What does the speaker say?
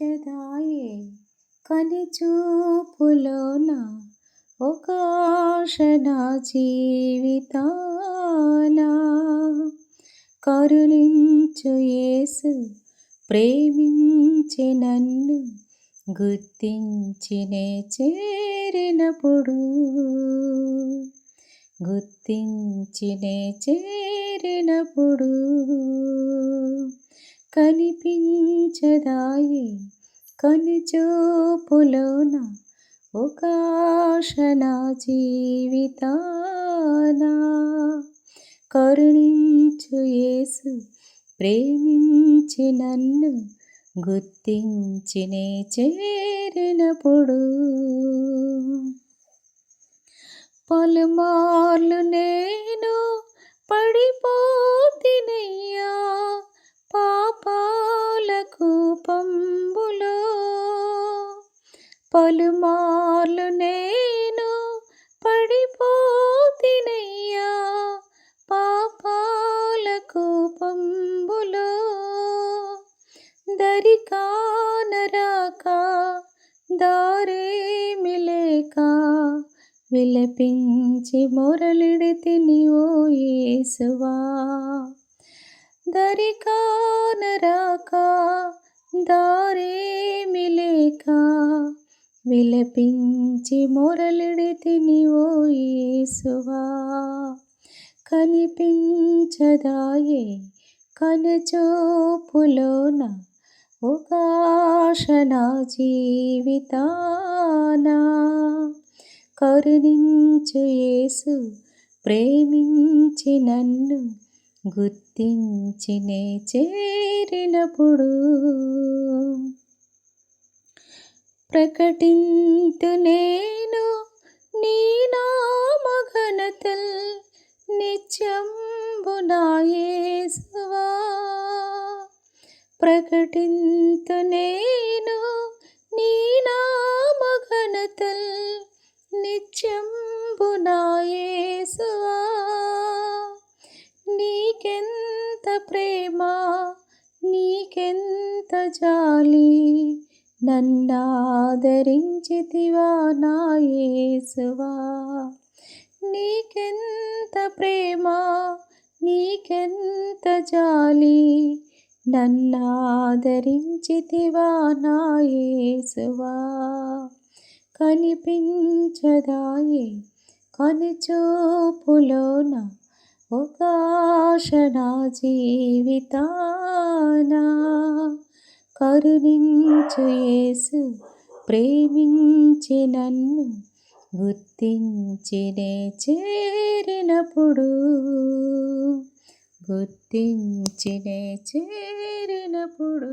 కనిపించదాయే కని చూపులోన ఒక ఆశ నా జీవితాన? కరుణించు యేసు ప్రేమించి నన్ను గుర్తించినే చేరినప్పుడు. గుర్తించినే చేరినప్పుడు. కనిపించదాయి కనుచూపులోన ఒక జీవితానా? కరుణించు యేసు ప్రేమించి నన్ను గుర్తించినే చేరినప్పుడు పలుమార్లు నేను పడిపో పలుమార్లు నేను పడిపోతినయ్యా పాపాల కోపంబులో. దరికానరాక దారే లేక విలపించి మొరలిడితిని ఓ యేసువా. దరికానరాక దారే మిలేకా విలపించి మొరలిడితిని ఓ యేసువా. కనిపించదాయే కనుచూపులోన ఉకాశన జీవితానా. కరుణించు యేసు ప్రేమించి నన్ను గుర్తించినే చేరినప్పుడు ప్రకటింతు నేను నీ నామఘనతల్ నిత్యంబు నాయేసువా ప్రకటింతు నేను నీ నామఘనతల్ నిత్యంబు నాయేసువా నీకెంత ప్రేమ నీకెంత జాలి నన్నాదరించితివా నా యేసువా? నీకెంత ప్రేమ నీకెంత జాలి నన్నాదరించితివా నా యేసువా? కనిపించదాయే కనుచూపులోన ఒక ఆశ నా కరుణించు యేసు ప్రేమించి నన్ను గుర్తించినే చేరినప్పుడు గుర్తించినే చేరినప్పుడు.